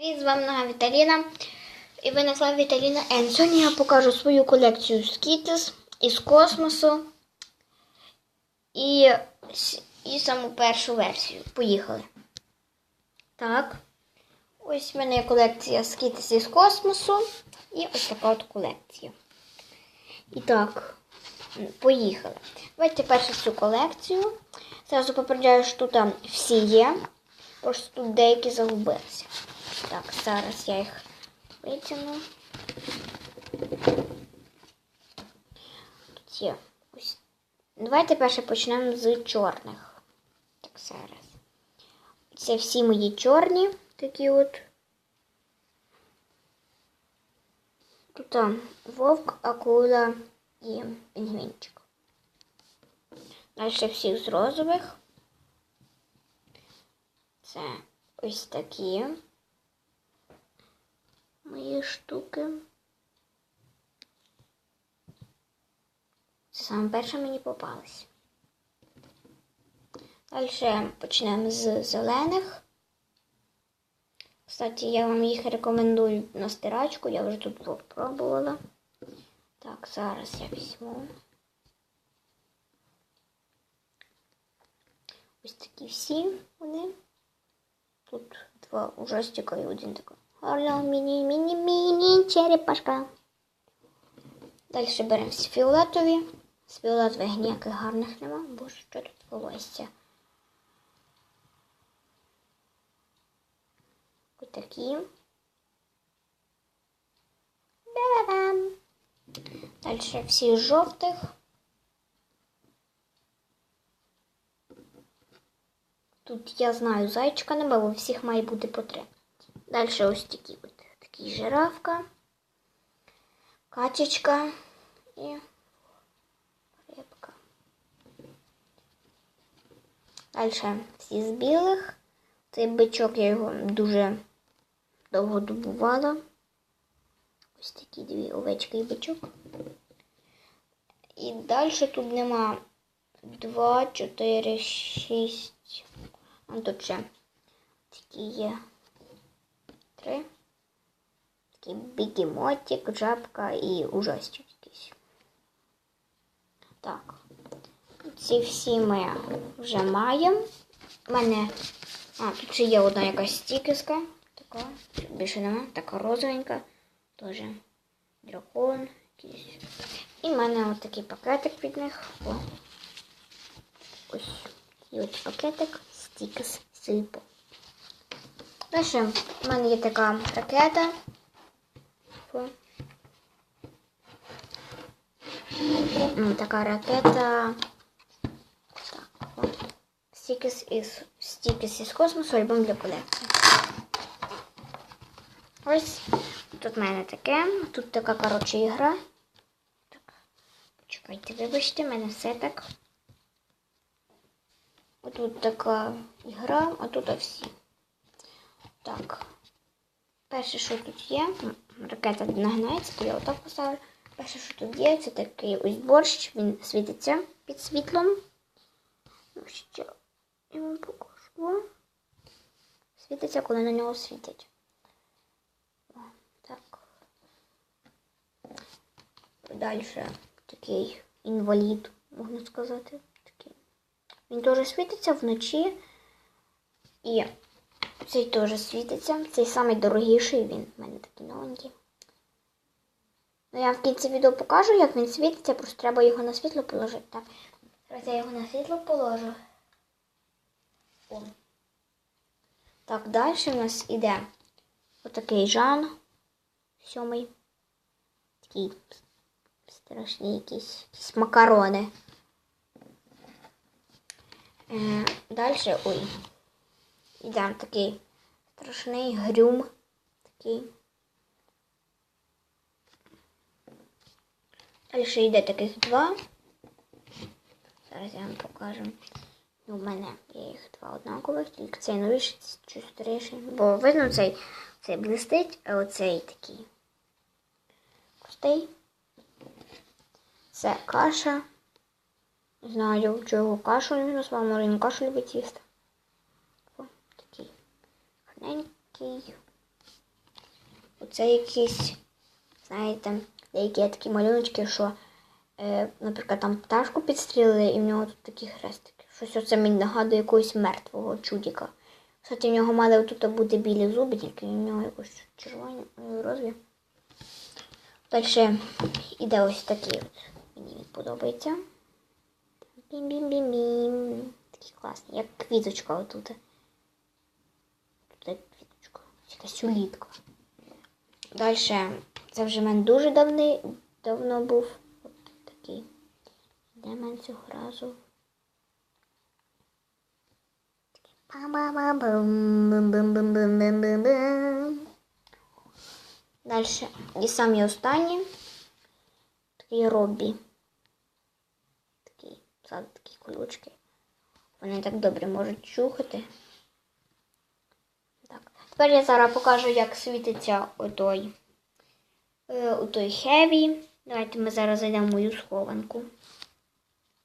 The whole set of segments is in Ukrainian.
Привіт, з вами нога Віталіна. І винесла Віталіна Н. Сьогодні я покажу свою колекцію Skittles із космосу і, і саму першу версію. Поїхали. Так. Ось в мене є колекція Skittles із космосу і ось така от колекція. І так, поїхали. Давайте першу цю колекцію. Зразу попереджаю, що тут всі є. Просто тут деякі загубилися. Так, зараз я їх витягну. Давайте перше почнемо з чорних. Так, зараз. Це всі мої чорні, такі от. Тут там вовк, акула і пінгвінчик. Далі всіх з розових. Це ось такі мої штуки. Це саме перше мені попалось. Далі почнемо з зелених. Кстати, я вам їх рекомендую на стирачку, я вже тут попробувала. Так, зараз я візьму. Ось такі всі вони. Тут два ужастика і один такий. Hello, міні, міні, міні, черепашка. Далі беремо фіолетові. З фіолетових ніяких гарних нема. Боже, що тут волосся. Ось такі. Ба-ба-бам. Далі всі жовтих. Тут я знаю, зайчика нема, бо всіх має бути по три. Далі ось такі от. Такі жирафка, качечка і рибка. Далі всі з білих. Цей бичок я його дуже довго добувала. Ось такі дві овечки і бичок. І далі тут нема 2, 4, 6. А тут ще такі є три. Такий бігемотик, жабка і ужастик якийсь. Так. Ці всі ми вже маємо. У мене. А, тут ще є одна якась стікерська. Така. Більше нема. Така розовенька. Теж дракон. І в мене ось такий пакетик від них. О. Ось. І ось пакетик стікерс сипу. Далі в мене є така ракета. Така ракета. Стікіс із космосу, альбом для колекції. Ось тут в мене таке. Тут така, коротше, ігра. Почекайте, вибачте, в мене все так. Отут така ігра, а тут всі. Так. Перше, що тут є, ракета нагнається, то я отак поставлю. Перше, що тут є, це такий ось борщ, він світиться під світлом. Ну, Ще я вам покажу. Світиться, коли на нього світять. О, так. Далі такий інвалід, можна сказати. Такий. Він теж світиться вночі. І цей теж світиться. Цей самий дорогіший, він в мене такий новенький. Ну, я в кінці відео покажу, як він світиться, просто треба його на світло положити. Так, зараз я його на світло положу. О. Так, далі в нас іде отакий Жан. Сьомий. Такий страшний якийсь, якісь макарони. Е, далі, ой. Іде такий страшний грюм. Такий. Далі йде таких два. Зараз я вам покажу. Ну, в мене є їх два однакових, тільки цей новіший, чуть старіший. Бо видно, цей, цей блистить, а оцей такий пустий. Це каша. Не знаю, чого кашу він назвав, може він кашу любить їсти. О, такий. Оце якісь, знаєте, деякі такі малюночки, що, е, наприклад, там пташку підстрілили, і в нього тут такі хрестики. Щось оце мені нагадує якогось мертвого чудіка. Кстати, в нього мали отут бути білі зуби, тільки в нього якось червоні розові. Далі іде ось такий от. Мені він подобається. Бім-бім-бім-бім. Такий класний, як квіточка отут. Якась улітка. Далі, це вже в мене дуже давний, давно був. От такий. Де мене цього разу? Далі. І самі останні. Такий Роббі. Такий, ззаду такі колючки. Вони так добре можуть чухати. Тепер я зараз покажу, як світиться отой, е, отой хеві. Давайте ми зараз зайдемо в мою схованку.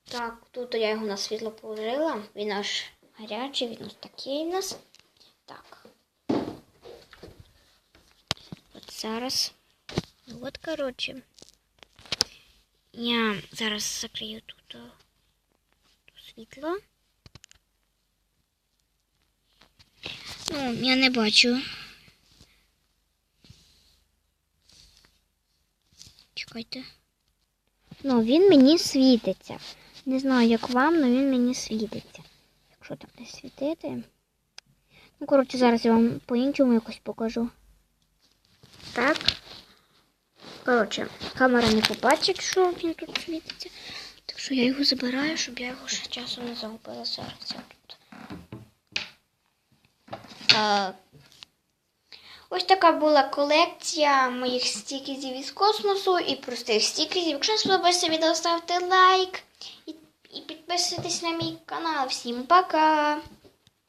Так, тут я його на світло положила. Він аж гарячий, він ось такий у нас. Так. От зараз. От, коротше. Я зараз закрию тут, тут світло. Ну, я не бачу. Чекайте. Ну, він мені світиться. Не знаю, як вам, але він мені світиться. Якщо так не світити. Ну, коротше, зараз я вам по-іншому якось покажу. Так. Коротше, камера не побачить, що він тут світиться. Так що я його забираю, щоб я його ще часом не загубила зараз. Я тут. Ось така була колекція моїх стікерів із космосу і простих стікерів. Якщо сподобається відео, ставте лайк і підписуйтесь на мій канал. Всім пока!